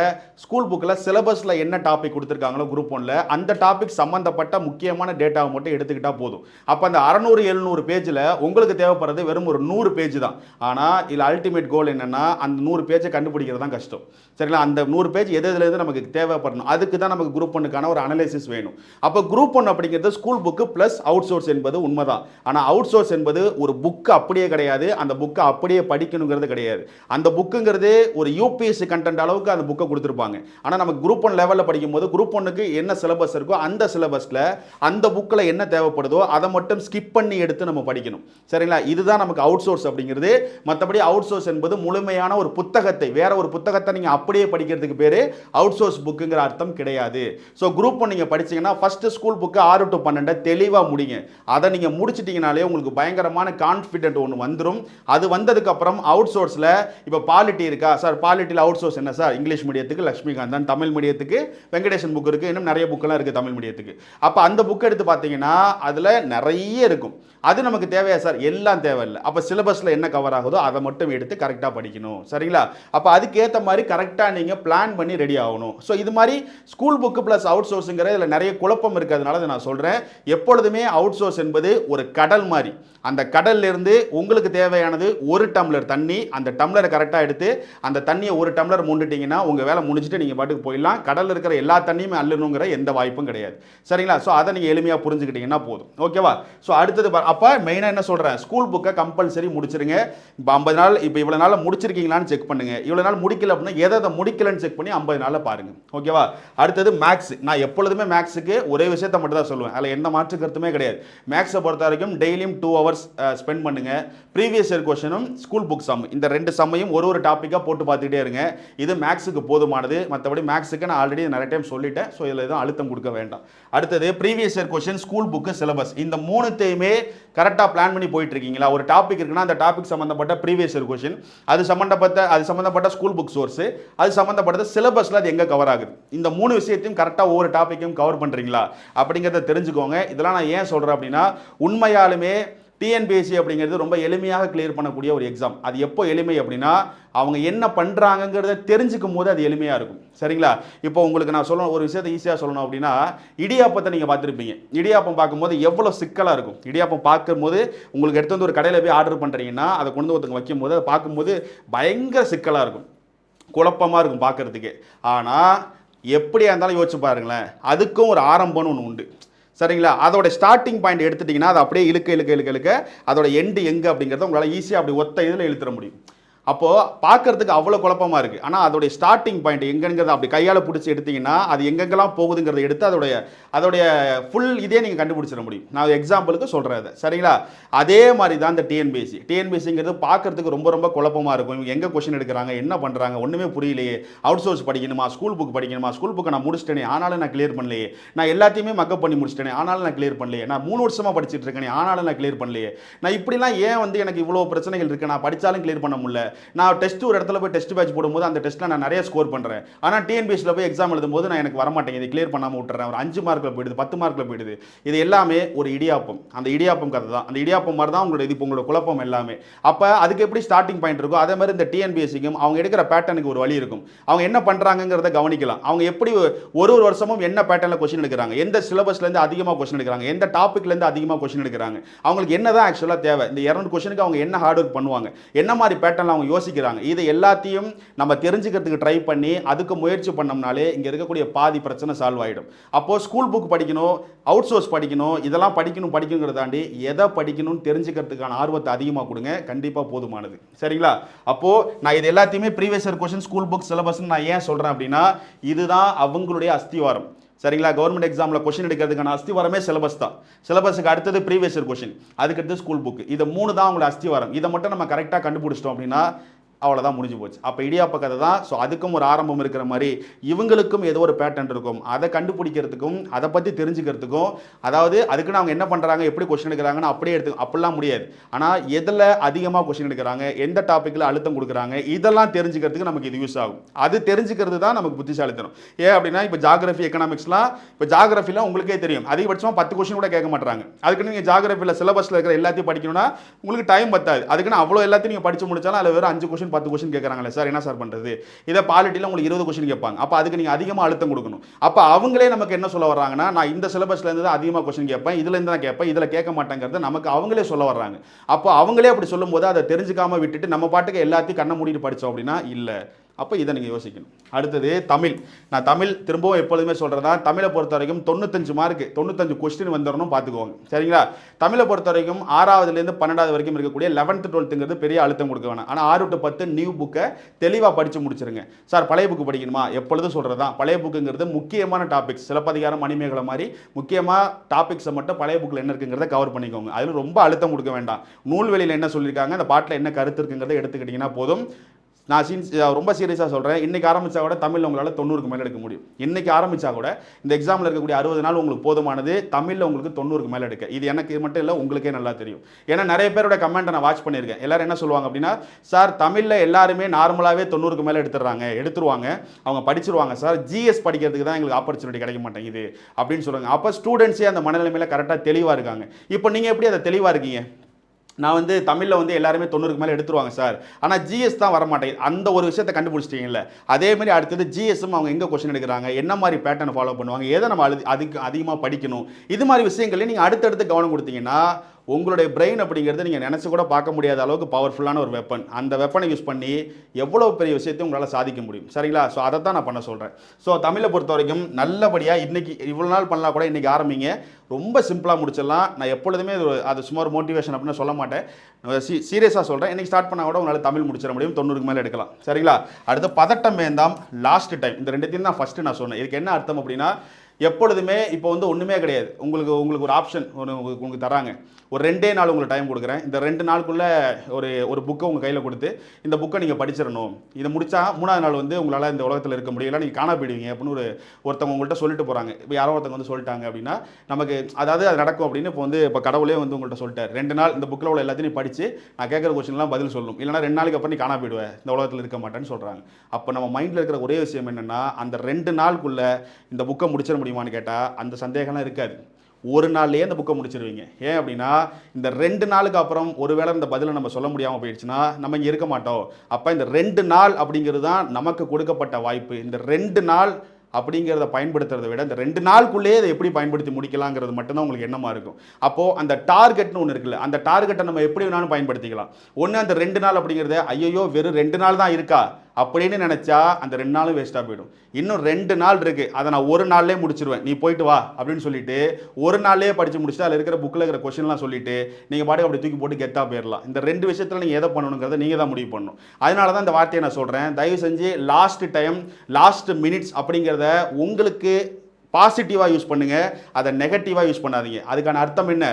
ஸ்கூல் புக்கில் சிலபஸில் என்ன டாபிக் கொடுத்துருக்காங்களோ குரூப் ஒன்றில் அந்த டாபிக் சம்மந்தப்பட்ட முக்கியமான டேட்டாவை மட்டும் எடுத்துக்கிட்டால் போதும். அப்போ அந்த அறநூறு எழுநூறு பேஜில் உங்களுக்கு தேவைப்படுறது வெறும் ஒரு நூறு பேஜ் தான். ஆனால் இதில் அல்டிமேட் கோல் என்னென்னா அந்த நூறு பேஜை கண்டுபிடிக்கிறது தான் கஷ்டம். சரிங்களா? அந்த நூறு பேஜ் எது எதுலேருந்து நமக்கு தேவைப்படணும்? அதுக்கு தான் நமக்கு குரூப் ஒன்றுக்கான ஒரு அனலைசிஸ் வேணும். அப்போ குரூப் ஒன் அப்படிங்கிறது school book plus out source என்பது உண்மைதான். ஆனால் அவுட் சோர்ஸ் என்பது ஒரு புக்கு அப்படியே கிடையாது. அந்த புக்கை அப்படியே படிக்கணுங்கிறது கிடையாது. அந்த புக்குங்கிறது ஒரு யூபிஎஸ்சி கண்டென்ட் அளவுக்கு அந்த புக்கை கொடுத்துருப்பாங்க. ஆனால் நம்ம குரூப் ஒன் லெவலில் படிக்கும்போது குரூப் ஒன்றுக்கு என்ன சிலபஸ் இருக்கோ அந்த சிலபஸில் அந்த புக்கில் என்ன தேவைப்படுதோ அதை மட்டும் ஸ்கிப் பண்ணி எடுத்து நம்ம படிக்கணும். சரிங்களா? இதுதான் நமக்கு அவுட் சோர்ஸ் அப்படிங்கிறது. மற்றபடி அவுட் சோர்ஸ் என்பது முழுமையான ஒரு புத்தகத்தை வேற ஒரு புத்தகத்தை நீங்கள் அப்படியே படிக்கிறதுக்கு பேர் அவுட் சோர்ஸ் புக்குங்கிற அர்த்தம் கிடையாது. ஸோ குரூப் ஒன் நீங்கள் படிச்சிங்கன்னா ஃபஸ்ட்டு ஸ்கூல் புக்கு ஆறு டு பன்னெண்டை தெளிவாக முடிங்க. அதை நீங்கள் முடிச்சிட்டிங்கனாலே உங்களுக்கு பயங்கரமான கான்ஃபிடென்ட் ஒன்று வந்துடும் அது வந்ததுக்கப்புறம் அவுட் சோர்ஸில் இப்போ பாலிட்டி இருக்கா? சார் பாலிட்டியில் அவுட் சோர்ஸ் என்ன சார் இங்கிலீஷ் மீடியத்துக்கு லக்ஷ்மிகாந்தன் தமிழ் மீடியத்துக்கு வெங்கடேசன் புக் இருக்குது இன்னும் நிறைய புக்கெல்லாம் இருக்குது தமிழ் மீடியத்துக்கு அப்போ அந்த புக் எடுத்து பார்த்தீங்கன்னா அதில் நிறைய இருக்கும். அது நமக்கு தேவையா சார் எல்லாம் தேவையில்லை. அப்போ சிலபஸில் என்ன கவர் ஆகுதோ அதை மட்டும் எடுத்து கரெக்டாக படிக்கணும். சரிங்களா? அப்போ அதுக்கேற்ற மாதிரி கரெக்டாக நீங்கள் பிளான் பண்ணி ரெடி ஆகணும். ஸோ இது மாதிரி ஸ்கூல் புக்கு ப்ளஸ் அவுட் சோர்ஸுங்கிற இதில் நிறைய குழப்பம் இருக்கிறதுனால இதை நான் சொல்கிறேன் எப்பொழுதுமே அவுட் சோர்ஸ் என்பது ஒரு கடல் மாதிரி. அந்த கடல்லேருந்து உங்களுக்கு தேவையானது ஒரு டம்ளர் தண்ணி அந்த டம்ளரை கரெக்டாக எடுத்து அந்த தண்ணியை ஒரு டம்ளர் மூண்டுட்டிங்கன்னா உங்கள் வேலை முடிஞ்சிட்டு நீங்கள் பாட்டுக்கு போயிடலாம். கடலில் இருக்கிற எல்லா தண்ணியுமே அள்ளணுங்கிற எந்த வாய்ப்பும் கிடையாது. சரிங்களா? ஸோ அதை நீங்கள் எளிமையாக புரிஞ்சுக்கிட்டீங்கன்னா போதும். ஓகேவா ஸோ அடுத்தது அப்போ மெயினாக என்ன சொல்கிறேன் ஸ்கூல் புக்கை கம்பல்சரி முடிச்சிருங்க. இப்போ ஐம்பது நாள் இப்போ இவ்வளோ நாள் முடிச்சிருக்கீங்களான்னு செக் பண்ணுங்கள் இவ்வளோ நாள் முடிக்கல அப்படின்னா எதை எதை முடிக்கலன்னு செக் பண்ணி ஐம்பது நாளில் பாருங்கள் ஓகேவா அடுத்தது மேக்ஸ் நான் எப்பொழுதுமே மேக்ஸுக்கு ஒரே விஷயத்தை மட்டும் தான் சொல்லுவேன். அதில் எந்த மாற்று கருத்துமே கிடையாது. மேக்ஸை பொறுத்த வரைக்கும் டெய்லியும் டூ ஹவர்ஸ் ஸ்பெண்ட் uh, பண்ணுங்க. ப்ரீவியஸ் இயர் கொஷனும் ஸ்கூல் புக் சம் இந்த ரெண்டு சம்மையும் ஒரு ஒரு டாப்பிக்காக போட்டு பார்த்துக்கிட்டே இருங்க. இது மேக்ஸுக்கு போதுமானது. மற்றபடி மேக்ஸுக்கு நான் ஆல்ரெடி நிறைய டைம் சொல்லிட்டேன். ஸோ இதில் எதுவும் அழுத்தம் கொடுக்க வேண்டாம். அடுத்தது previous year question school book syllabus இந்த மூணுத்தையுமே கரெக்டாக பிளான் பண்ணி போயிட்டு இருக்கீங்களா ஒரு டாபிக் இருக்குன்னா அந்த டாபிக் சம்மந்தப்பட்ட ப்ரீவியஸ் இயர் கொஷின் அது சம்மந்தப்பட்ட அது சம்மந்தப்பட்ட ஸ்கூல் புக் சோர்ஸ் அது சம்மந்தப்பட்ட சிலபஸில் அது எங்கே கவர் ஆகுது? இந்த மூணு விஷயத்தையும் கரெக்டாக ஒவ்வொரு டாப்பிக்கையும் கவர் பண்ணுறீங்களா அப்படிங்கிறத தெரிஞ்சுக்கோங்க. இதெல்லாம் நான் ஏன் சொல்கிறேன் அப்படின்னா உண்மையாலுமே டிஎன்பிஎஸ்சி அப்படிங்கிறது ரொம்ப எளிமையாக கிளியர் பண்ணக்கூடிய ஒரு எக்ஸாம் அது எப்போ எளிமை அப்படின்னா அவங்க என்ன பண்ணுறாங்கங்கிறத தெரிஞ்சுக்கும் போது அது எளிமையாக இருக்கும். சரிங்களா? இப்போ உங்களுக்கு நான் சொல்லணும் ஒரு விஷயத்தை ஈஸியாக சொல்லணும் அப்படின்னா இடியாப்பத்தை நீங்கள் பார்த்துருப்பீங்க. இடியாப்பம் பார்க்கும்போது எவ்வளோ சிக்கலாக இருக்கும். இடியாப்பம் பார்க்கும்போது உங்களுக்கு எடுத்து வந்து ஒரு கடையில் போய் ஆர்டர் பண்ணுறீங்கன்னா அதை கொண்டு வந்து ஒருத்தங்க வைக்கும்போது அதை பார்க்கும்போது பயங்கர சிக்கலாக இருக்கும். குழப்பமாக இருக்கும் பார்க்கறதுக்கு. ஆனால் எப்படியா இருந்தாலும் யோசிச்சு பாருங்களேன். அதுக்கும் ஒரு ஆரம்பம்னு ஒன்று உண்டு. சரிங்களா? அதோட ஸ்டார்டிங் பாயிண்ட் எடுத்துட்டிங்கன்னா அதை அப்படியே இழுக்க இழுக்க இழுக்க இழுக்க அதோட எண்டு எங்கே அப்படிங்கிறத உங்களால் ஈஸியாக அப்படி ஒத்த இதில் இழுத்துற முடியும். அப்போது பார்க்கறதுக்கு அவ்வளோ குழப்பமாக இருக்குது ஆனால் அதோடைய ஸ்டார்டிங் பாயிண்ட் எங்கெங்கிறத அப்படி கையால் பிடிச்சி எடுத்தீங்கன்னா அது எங்கெங்கெல்லாம் போகுதுங்கிறத எடுத்து அதோடைய அதோடைய ஃபுல் இதே நீங்கள் கண்டுபிடிச்சிட முடியும். நான் எக்ஸாம்பிளுக்கு சொல்கிறேன் அதை சரிங்களா? அதே மாதிரி தான் இந்த டிஎன்பிஎஸ்சி டிஎன்பிஎஸ்சிங்கிறது பார்க்குறதுக்கு ரொம்ப ரொம்ப குழப்பமாக இருக்கும். இவங்க எங்கே கொஷின் எடுக்கிறாங்க என்ன பண்ணுறாங்க ஒன்றுமே புரியலையே. அவுட் சோர்ஸ் படிக்கணுமா ஸ்கூல் புக் படிக்கணுமா ஸ்கூல் புக்கை நான் முடிச்சிட்டேனே ஆனாலும் நான் கிளியர் பண்ணலையே. நான் எல்லாத்தையுமே மக்கப் பண்ணி முடிச்சிட்டேனே ஆனாலும் நான் கிளியர் பண்ணலையே. நான் மூணு வருஷமாக படிச்சுட்டு இருக்கேனே ஆனாலும் நான் கிளியர் பண்ணலையே. நான் இப்படிலாம் ஏன் வந்து எனக்கு இவ்வளோ பிரச்சனைகள் இருக்குது நான் படித்தாலும் கிளியர் பண்ண முடியல. நான் டெஸ்ட் ஒரு இடத்துல போய் டெஸ்ட் பேட்ச் போடும்போது அந்த டெஸ்ட்டில் நான் நிறைய ஸ்கோர் பண்ணுறேன் ஆனால் டிஎன்பிஎஸ்சியில் போய் எக்ஸாம் எழுதும்போது நான் எனக்கு வரமாட்டேங்குது. கிளியர் பண்ணாமல் விட்டுறேன். ஒரு அஞ்சு மார்க்கில் போயிடுது பத்து மார்க்கில் போயிடுது. இது எல்லாமே ஒரு இடியாப்பம். அந்த இடியாப்பம் கதை தான். அந்த இடியாப்பம் மாதிரி தான் உங்களோட இது இப்போ உங்களோட குழப்பம் எல்லாமே. அப்போ அதுக்கு எப்படி ஸ்டார்டிங் பாயிண்ட் இருக்கோ அதே மாதிரி இந்த டிஎன்பிஎஸ்சிக்கும் அவங்க எடுக்கிற பேட்டர்னுக்கு ஒரு வழி இருக்கும். அவங்க என்ன பண்ணுறாங்கிறத கவனிக்கலாம். அவங்க எப்படி ஒரு ஒரு வருஷமும் என்ன பேட்டர்னில் கொஸ்டின் எடுக்கிறாங்க? எந்த சிலபஸ்லேருந்து அதிகமாக கொஸ்டின் எடுக்கிறாங்க? எந்த டாப்பிக்லேருந்து அதிகமாக கொஸ்டின் எடுக்கிறாங்க? அவங்களுக்கு என்ன தான் ஆக்சுவலாக தேவை? இந்த இரநூறு கொஸ்டினுக்கு அவங்க என்ன ஹார்ட் ஒர்க் பண்ணுவாங்க? என்ன மாதிரி பேட்டர்னில் அவங்க அவங்க யோசிக்கிறாங்க. இது எல்லாத்தையும் நம்ம தெரிஞ்சுக்கிறதுக்கு ட்ரை பண்ணி அதுக்கு முயற்சி பண்ணோம்னாலே இங்கே இருக்கக்கூடிய பாதி பிரச்சனை சால்வ் ஆகிடும் அப்போது ஸ்கூல் புக் படிக்கணும் அவுட் சோர்ஸ் படிக்கணும் இதெல்லாம் படிக்கணும் படிக்கணுங்கிறத தாண்டி எதை படிக்கணும்னு தெரிஞ்சுக்கிறதுக்கான ஆர்வத்தை அதிகமாக கொடுங்க. கண்டிப்பாக போதுமானது. சரிங்களா? அப்போது நான் இது எல்லாத்தையுமே previous year question school book சிலபஸ்ன்னு நான் ஏன் சொல்கிறேன் அப்படின்னா இதுதான் அவங்களுடைய அஸ்திவாரம். சரிங்களா? கவர்மெண்ட் எக்ஸாமில் கொஷின் எடுக்கிறதுக்கான அஸ்திவாரமே சிலபஸ் தான். சிலபஸுக்கு அடுத்தது ப்ரீவியஸ் இயர் கொஷின் அதுக்கடுத்து ஸ்கூல் புக் இது மூணு தான் உங்களோட அஸ்திவாரம். இதை மட்டும் நம்ம கரெக்டாக கண்டுபிடிச்சிட்டோம் அப்படின்னா அவ்வளோதான் முடிஞ்சு போச்சு. அப்போ இடியாப்ப கதை தான். ஸோ அதுக்கும் ஒரு ஆரம்பம் இருக்கிற மாதிரி இவங்களுக்கும் ஏதோ ஒரு பேட்டர்ன் இருக்கும். அதை கண்டுபிடிக்கிறதுக்கும் அதை பற்றி தெரிஞ்சுக்கிறதுக்கும் அதாவது அதுக்குன்னு அவங்க என்ன பண்ணுறாங்க எப்படி கொஸ்டின் எடுக்கிறாங்கன்னு அப்படியே எடுத்து அப்படிலாம் முடியாது. ஆனால் எதில் அதிகமாக கொஸ்டின் எடுக்கிறாங்க எந்த டாப்பிக்கில் அழுத்தம் கொடுக்குறாங்க இதெல்லாம் தெரிஞ்சுக்கிறதுக்கு நமக்கு இது யூஸ் ஆகும். அது தெரிஞ்சுக்கிறது தான் நமக்கு புத்திசாலித்தனம். ஏன் அப்படின்னா இப்போ ஜாகிரஃபி எக்கனாமிக்ஸ்லாம் இப்போ ஜாகிரஃபிலாம் உங்களுக்கே தெரியும். அதிகபட்சமாக பத்து கொஸ்டின் கூட கேட்க மாட்டாங்க அதுக்கு நீங்கள் ஜாகிரஃபியில் சிலபஸில் இருக்கிற எல்லாத்தையும் படிக்கணும்னா உங்களுக்கு டைம் பத்தாது. அதுக்குன்னு அவ்வளோ எல்லாத்தையும் நீங்கள் படித்து முடிச்சாலும் அதில் வெறும் அஞ்சு கொஸ்டின் பத்து கொஸ்டின் கேட்குறாங்களே சார் என்ன சார் பண்ணுறது இதை பாலிட்டியில் உங்களுக்கு இருபது கொஸ்டின் கேட்பாங்க. அப்போ அதுக்கு நீங்கள் அதிகமாக அழுத்தம் கொடுக்கணும். அப்போ அவங்களே நமக்கு என்ன சொல்ல வர்றாங்கன்னா நான் இந்த சிலபஸ்லேருந்து தான் அதிகமாக கொஸ்டின் கேட்பேன் இதுலேருந்து தான் கேட்பேன் இதில் கேட்க மாட்டேங்கிறது நமக்கு அவங்களே சொல்ல வர்றாங்க. அப்போ அவங்களே அப்படி சொல்லும்போது அதை தெரிஞ்சுக்காம விட்டுட்டு நம்ம பாட்டுக்கு எல்லாத்தையும் கண்ணை மூடிட்டு படித்தோம் அப்படின்னா இல்லை. அப்போ இதை நீங்கள் யோசிக்கணும். அடுத்தது தமிழ். நான் தமிழ் திரும்பவும் எப்பொழுதுமே சொல்கிறதா தமிழை பொறுத்த வரைக்கும் தொண்ணூத்தஞ்சு மார்க்கு தொண்ணூத்தஞ்சு கொஸ்டின் வந்துடணும் பார்த்துக்கோங்க. சரிங்களா? தமிழை பொறுத்த வரைக்கும் ஆறாவதுலேருந்து பன்னெண்டாவது வரைக்கும் இருக்கக்கூடிய லெவன்த்து டுவெல்த்துங்கிறது பெரிய அழுத்தம் கொடுக்க வேணாம். ஆனால் ஆறு டு பத்து நியூ புக்கை தெளிவாக படித்து முடிச்சிருங்க. சார் பழைய புக்கு படிக்கணுமா? எப்பொழுதும் சொல்கிறது தான். பழைய புக்குங்கிறது முக்கியமான டாபிக்ஸ் சிலப்பதிகாரம் மணிமேகலை மாதிரி முக்கியமாக டாபிக்ஸை மட்டும் பழைய புக்கில் என்ன இருக்குங்கிறத கவர் பண்ணிக்கோங்க. அதில் ரொம்ப அழுத்தம் கொடுக்க வேண்டாம். நூல்வெளியில் என்ன சொல்லியிருக்காங்க? அந்த பாட்டில் என்ன கருத்து இருக்குங்கிறத எடுத்துக்கிட்டிங்கன்னா போதும். நான் சீன் ரொம்ப சீரியஸாக சொல்கிறேன் இன்றைக்கி ஆரம்பித்தா கூட தமிழில் உங்களால் தொண்ணூறுக்கு மேலே எடுக்க முடியும். இன்றைக்கி ஆரம்பித்தா கூட இந்த எக்ஸாமில் இருக்கக்கூடிய அறுபது நாள் உங்களுக்கு போதுமானது தமிழில் உங்களுக்கு தொண்ணூறுக்கு மேலே எடுக்க. இது எனக்கு மட்டும் இல்லை உங்களுக்கே நல்லா தெரியும். ஏன்னா நிறைய பேரோட கமெண்ட்டை நான் வாட்ச் பண்ணியிருக்கேன். எல்லோரும் என்ன சொல்லுவாங்க அப்படின்னா சார் தமிழில் எல்லாருமே நார்மலாகவே தொண்ணூறுக்கு மேலே எடுத்துடுறாங்க எடுத்துருவாங்க. அவங்க படிச்சிருவாங்க. சார் ஜிஎஸ் படிக்கிறதுக்கு தான் எங்களுக்கு ஆப்பர்ச்சுனிட்டி கிடைக்க மாட்டேங்குது. அப்படின்னு சொல்கிறாங்க அப்போ ஸ்டூடெண்ட்ஸே அந்த மனநிலைமையில் கரெக்டாக தெளிவாக இருக்காங்க. இப்போ நீங்கள் எப்படி அதை தெளிவாக இருக்கீங்க? நான் வந்து தமிழில் வந்து எல்லாருமே தொண்ணூறுக்கு மேலே எடுத்துருவாங்க சார். ஆனால் ஜிஎஸ் தான் வர அந்த ஒரு விஷயத்தை கண்டுபிடிச்சிட்டீங்கல்ல. அதே மாதிரி அடுத்தது ஜிஎஸ்ஸும் அவங்க எங்கே கொஷின் எடுக்கிறாங்க? என்ன மாதிரி பேட்டர்னை ஃபாலோ பண்ணுவாங்க? எதை நம்ம அழுது அதுக்கு அதிகமாக படிக்கணும்? இது மாதிரி விஷயங்களே நீங்கள் அடுத்தடுத்து கவனம் கொடுத்தீங்கன்னா உங்களுடைய பிரெயின் அப்படிங்கிறது நீங்கள் நினச்சி கூட பார்க்க முடியாத அளவுக்கு பவர்ஃபுல்லான ஒரு வெப்பன் அந்த வெப்பனை யூஸ் பண்ணி எவ்வளோ பெரிய விஷயத்தையும் உங்களால் சாதிக்க முடியும். சரிங்களா? ஸோ அதை தான் நான் பண்ண சொல்கிறேன் ஸோ தமிழை பொறுத்த வரைக்கும் நல்லபடியாக இன்றைக்கி இவ்வளோ நாள் பண்ணலாம் கூட இன்றைக்கி ஆரம்பிங்க. ரொம்ப சிம்பிளாக முடிச்சிடலாம். நான் எப்பொழுதுமே அது அது சும்மா ஒரு மோட்டிவேஷன் அப்படின்னு சொல்ல மாட்டேன். சீ சீரியஸாக சொல்கிறேன் இன்றைக்கி ஸ்டார்ட் பண்ணால் கூட உங்களால் தமிழ் முடிச்சிட முடியும். தொண்ணூறுக்கு மேலே எடுக்கலாம். சரிங்களா? அடுத்து பதட்டம் வேந்தாம் லாஸ்ட் டைம் இந்த ரெண்டுத்தையும் தான் ஃபஸ்ட்டு நான் சொன்னேன். இதுக்கு என்ன அர்த்தம் அப்படின்னா எப்பொழுதுமே இப்போ வந்து ஒன்றுமே கிடையாது. உங்களுக்கு உங்களுக்கு ஒரு ஆப்ஷன் ஒரு உங்களுக்கு உங்களுக்கு தராங்க. ஒரு ரெண்டே நாள் உங்களுக்கு டைம் கொடுக்குறேன். இந்த ரெண்டு நாளுக்குள்ளே ஒரு ஒரு புக்கை உங்கள் கையில் கொடுத்து இந்த புக்கை நீங்கள் படிச்சிடணும். இதை முடித்தா மூணாவது நாள் வந்து உங்களால் இந்த உலகத்தில் இருக்க முடியல நீங்கள் காண போயிடுவீங்க அப்படின்னு ஒரு ஒருத்தவங்க உங்கள்கிட்ட சொல்லிட்டு போகிறாங்க இப்போ யாரோ ஒருத்தவங்க வந்து சொல்லிட்டாங்க அப்படின்னா நமக்கு அதாவது அது நடக்கும் அப்படின்னு இப்போ வந்து இப்போ கடவுளே வந்து உங்கள்கிட்ட சொல்லிட்டார். ரெண்டு நாள் இந்த புக்கில் உள்ள எல்லாத்தையும் படித்து நான் கேட்குற கொஸ்டின்லாம் பதில் சொல்லணும். இல்லைனா ரெண்டு நாளைக்கு அப்புறம் நீ காணா போயிடுவேன் இந்த உலகத்தில் இருக்க மாட்டேன்னு சொல்கிறாங்க அப்போ நம்ம மைண்டில் இருக்கிற ஒரே விஷயம் என்னென்னா அந்த ரெண்டு நாளுக்குள்ளே இந்த புக்கை முடிச்சிட முடியுமான்னு கேட்டால் அந்த சந்தேகம்லாம் இருக்காது. ஒரு நாள்லேயே அந்த புக்கை முடிச்சிருவீங்க. ஏன் அப்படின்னா இந்த ரெண்டு நாளுக்கு அப்புறம் ஒருவேளை இந்த பதிலை நம்ம சொல்ல முடியாமல் போயிடுச்சுன்னா நம்ம இங்கே இருக்க மாட்டோம். அப்போ இந்த ரெண்டு நாள் அப்படிங்கிறது தான் நமக்கு கொடுக்கப்பட்ட வாய்ப்பு. இந்த ரெண்டு நாள் அப்படிங்கிறத பயன்படுத்துறதை விட இந்த ரெண்டு நாளுக்குள்ளேயே அதை எப்படி பயன்படுத்தி முடிக்கலாங்கிறது மட்டும்தான் உங்களுக்கு எண்ணமாக இருக்கும். அப்போது அந்த டார்கெட்னு ஒன்று இருக்குல்ல அந்த டார்கெட்டை நம்ம எப்படி வேணாலும் பயன்படுத்திக்கலாம். ஒன்று அந்த ரெண்டு நாள் அப்படிங்கிறத ஐயோ வெறும் ரெண்டு நாள் தான் இருக்கா? அப்படின்னு நினச்சா அந்த ரெண்டு நாளும் வேஸ்ட்டாக போயிடும். இன்னும் ரெண்டு நாள் இருக்குது அதை நான் ஒரு நாள்லேயே முடிச்சிருவேன். நீ போயிட்டு வா அப்படின்னு சொல்லிட்டு ஒரு நாள்லேயே படித்து முடிச்சுட்டு அதில் இருக்கிற புக்கில் இருக்கிற கொஷின்லாம் சொல்லிட்டு நீங்கள் பாட்டுக்கு அப்படி தூக்கி போட்டு கெத்தாக போயிடலாம் இந்த ரெண்டு விஷயத்தில் நீங்கள் எதை பண்ணணுங்கிறத நீங்கள் தான் முடிவு பண்ணணும். அதனால தான் இந்த வார்த்தையை நான் சொல்கிறேன் தயவு செஞ்சு லாஸ்ட் டைம் லாஸ்ட் மினிட்ஸ் அப்படிங்கிறத உங்களுக்கு பாசிட்டிவாக யூஸ் பண்ணுங்கள் அதை நெகட்டிவாக யூஸ் பண்ணாதீங்க. அதுக்கான அர்த்தம் என்ன?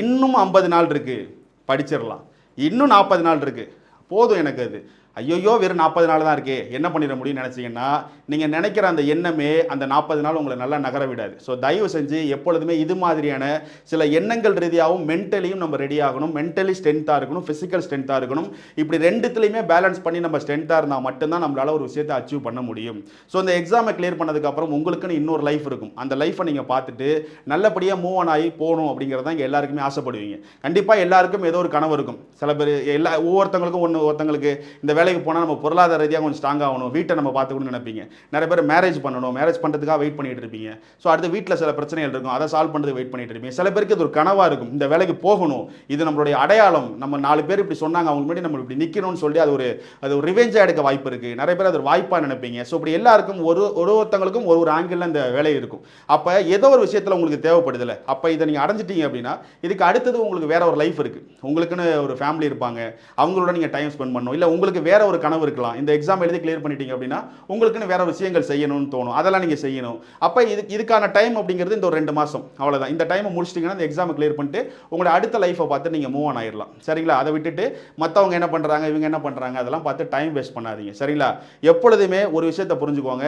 இன்னும் ஐம்பது நாள் இருக்குது படிச்சிடலாம் இன்னும் நாற்பது நாள் இருக்குது போதும் எனக்கு அது. ஐயோயோ வெறும் நாற்பது நாள் தான் இருக்குது என்ன பண்ணிட முடியும்னு நினச்சிங்கன்னா நீங்கள் நினைக்கிற அந்த எண்ணமே அந்த நாற்பது நாள் உங்களை நல்லா நகர விடாது. ஸோ தயவு செஞ்சு எப்பொழுதுமே இது மாதிரியான சில எண்ணங்கள் ரீதியாகவும் மென்டலியும் நம்ம ரெடி ஆகணும். மென்டலி ஸ்ட்ரென்த்தாக இருக்கணும் ஃபிசிக்கல் ஸ்ட்ரென்த்தாக இருக்கணும். இப்படி ரெண்டுத்துலையுமே பேலன்ஸ் பண்ணி நம்ம ஸ்ட்ரென்த்தாக இருந்தால் மட்டும்தான் நம்மளால் ஒரு விஷயத்தை அச்சீவ் பண்ண முடியும். ஸோ இந்த எக்ஸாமை கிளியர் பண்ணதுக்கப்புறம் உங்களுக்குன்னு இன்னொரு லைஃப் இருக்கும். அந்த லைஃப்பை நீங்கள் பார்த்துட்டு நல்லபடியாக மூவ் ஆன் ஆகி போகணும் அப்படிங்கிறது தான் இங்கே எல்லாருக்குமே ஆசைப்படுவீங்க. கண்டிப்பாக எல்லாருக்கும் ஏதோ ஒரு கனவு இருக்கும். சில பேர் எல்லா ஒவ்வொருத்தங்களுக்கும் ஒன்று ஒருத்தங்களுக்கு இந்த வேலைக்கு போனால் நம்ம பொருளாதார ரீதியாக கொஞ்சம் ஸ்ட்ராங் ஆகணும். வீட்டை நம்ம பார்த்துக்கணும்னு நினைப்பீங்க. நிறைய பேர் மேரேஜ் பண்ணணும். மேரேஜ் பண்ணுறதுக்காக வெயிட் பண்ணிட்டு இருப்பீங்க. ஸோ அடுத்து வீட்டில் சில பிரச்சனைகள் இருக்கும். அதை சால்வ் பண்ணுறது வெயிட் பண்ணிட்டு இருப்பீங்க. சில பேருக்கு இது ஒரு கனவாக இருக்கும். இந்த வேலைக்கு போகணும். இது நம்மளுடைய அடையாளம். நம்ம நாலு பேர் இப்படி சொன்னாங்க. அவங்க முன்னாடி நம்ம இப்படி நிற்கணும்னு சொல்லி அது ஒரு அது ஒரு ரிவெஞ்சாக எடுக்க வாய்ப்பு இருக்குது நிறைய பேர் அது ஒரு வாய்ப்பாக நினைப்பீங்க. ஸோ இப்படி எல்லாருக்கும் ஒரு ஒரு ஒருத்தங்களுக்கும் ஒரு ஒரு ஆங்கிளில் இந்த வேலை இருக்கும். அப்போ ஏதோ ஒரு விஷயத்தில் உங்களுக்கு தேவைப்படுதில்லை அப்போ இதை நீங்கள் அடைஞ்சிட்டீங்க அப்படின்னா இதுக்கு அடுத்தது உங்களுக்கு வேற ஒரு லைஃப் இருக்குது உங்களுக்குன்னு ஒரு ஃபேமிலி இருப்பாங்க. அவங்களோட நீங்கள் டைம் ஸ்பெண்ட் பண்ணணும். இல்லை உங்களுக்கு வேற ஒரு கனவு இருக்கலாம். இந்த எக்ஸாம் எழுதி கிளியர் பண்ணிட்டீங்க அப்படின்னா உங்களுக்குன்னு வேற விஷயங்கள் செய்யணும்னு தோணும். அதெல்லாம் நீங்கள் செய்யணும். அப்போ இது இதுக்கான டைம் அப்படிங்கிறது இந்த ஒரு ரெண்டு மாதம் அவ்வளோதான் இந்த டைம் முடிச்சிட்டிங்கன்னா இந்த எக்ஸாம் கிளியர் பண்ணிட்டு உங்களோட அடுத்த லைஃப்பை பார்த்து நீங்கள் மூவ் ஆன் ஆயிடலாம். சரிங்களா? அதை விட்டுட்டு மற்றவங்க என்ன பண்ணுறாங்க இவங்க என்ன பண்ணுறாங்க அதெல்லாம் பார்த்து டைம் வேஸ்ட் பண்ணாதீங்க. சரிங்களா? எப்பொழுதுமே ஒரு விஷயத்தை புரிஞ்சுக்கோங்க.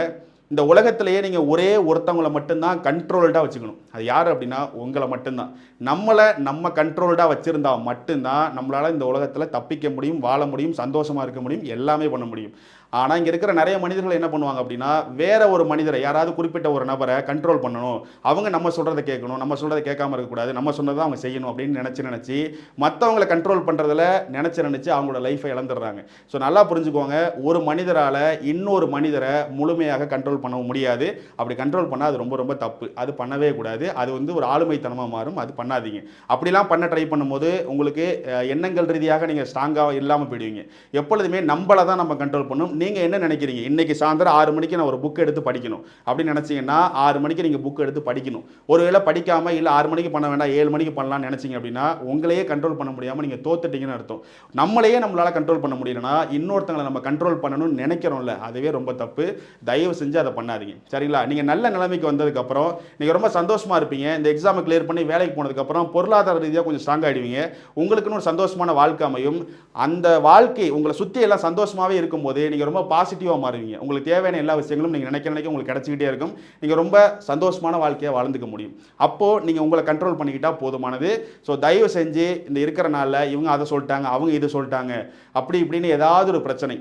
இந்த உலகத்திலேயே நீங்கள் ஒரே ஒருத்தவங்களை மட்டும்தான் கண்ட்ரோல்டாக வச்சுக்கணும். அது யார் அப்படின்னா உங்களை மட்டும்தான். நம்மளை நம்ம கண்ட்ரோல்டாக வச்சுருந்தா மட்டும்தான் நம்மளால் இந்த உலகத்தில் தப்பிக்க முடியும் வாழ முடியும் சந்தோஷமாக இருக்க முடியும் எல்லாமே பண்ண முடியும். ஆனால் இங்கே இருக்கிற நிறைய மனிதர்கள் என்ன பண்ணுவாங்க அப்படின்னா வேற ஒரு மனிதரை யாராவது குறிப்பிட்ட ஒரு நபரை கண்ட்ரோல் பண்ணணும். அவங்க நம்ம சொல்கிறத கேட்கணும் நம்ம சொல்கிறத கேட்காம இருக்கக்கூடாது நம்ம சொன்னதை அவங்க செய்யணும் அப்படின்னு நினச்சி நினச்சி மற்றவங்களை கண்ட்ரோல் பண்ணுறதுல நினச்சி நினச்சி அவங்களோட லைஃப்பை இழந்துடுறாங்க. ஸோ நல்லா புரிஞ்சுக்கோங்க ஒரு மனிதரால் இன்னொரு மனிதரை முழுமையாக கண்ட்ரோல் பண்ண முடியாது. அப்படி கண்ட்ரோல் பண்ணால் அது ரொம்ப ரொம்ப தப்பு. அது பண்ணவே கூடாது. அது வந்து ஒரு ஆளுமைத்தனமாக மாறும். அது பண்ணாதீங்க. அப்படிலாம் பண்ண ட்ரை பண்ணும்போது உங்களுக்கு எண்ணங்கள் ரீதியாக நீங்கள் ஸ்ட்ராங்காக இல்லாமல் போயிடுவீங்க. எப்பொழுதுமே நம்மளை தான் நம்ம கண்ட்ரோல் பண்ணும். நீங்கள் என்ன நினைக்கிறீங்க? இன்னைக்கு சாயந்தரம் ஆறு மணிக்கு நான் ஒரு புக் எடுத்து படிக்கணும். அப்படின்னு நினச்சிங்கன்னா ஆறு மணிக்கு நீங்கள் புக் எடுத்து படிக்கணும். ஒருவேளை படிக்காமல் இல்லை ஆறு மணிக்கு பண்ண வேண்டாம் ஏழு மணிக்கு பண்ணலாம்னு நினச்சிங்க அப்படின்னா உங்களையே கண்ட்ரோல் பண்ண முடியாமல் நீங்கள் தோத்துட்டீங்கன்னு அர்த்தம். நம்மளையே நம்மளால் கண்ட்ரோல் பண்ண முடியலன்னா இன்னொருத்தங்களை நம்ம கண்ட்ரோல் பண்ணணும்னு நினைக்கிறோம்ல அதுவே ரொம்ப தப்பு. தயவு செஞ்சு அதை பண்ணாதீங்க. சரிங்களா? நீங்கள் நல்ல நிலைமைக்கு வந்ததுக்கப்புறம் நீங்கள் ரொம்ப சந்தோஷமாக இருப்பீங்க. இந்த எக்ஸாமை கிளியர் பண்ணி வேலைக்கு போனதுக்கப்புறம் பொருளாதார ரீதியாக கொஞ்சம் ஸ்ட்ராங் ஆகிடுவீங்க உங்களுக்குன்னு ஒரு சந்தோஷமான வாழ்க்கை அமையும். அந்த வாழ்க்கை உங்களை சுற்றி எல்லாம் சந்தோஷமாகவே இருக்கும்போது நீங்கள் ரொம்ப ரொம்ப பாசிட்டிவாக மாறுவீங்க. உங்களுக்கு தேவையான எல்லா விஷயங்களும் நீங்கள் நினைக்க நினைக்க உங்களுக்கு கிடச்சிக்கிட்டே இருக்கும். நீங்கள் ரொம்ப சந்தோஷமான வாழ்க்கையை வாழ்ந்துக்க முடியும். அப்போது நீங்கள் உங்களை கண்ட்ரோல் பண்ணிக்கிட்டால் போதுமானது. ஸோ தயவு செஞ்சு இந்த இருக்கிற நாளில் இவங்க அதை சொல்லிட்டாங்க அவங்க இதை சொல்லிட்டாங்க. அப்படி இப்படின்னு ஏதாவது ஒரு பிரச்சனை.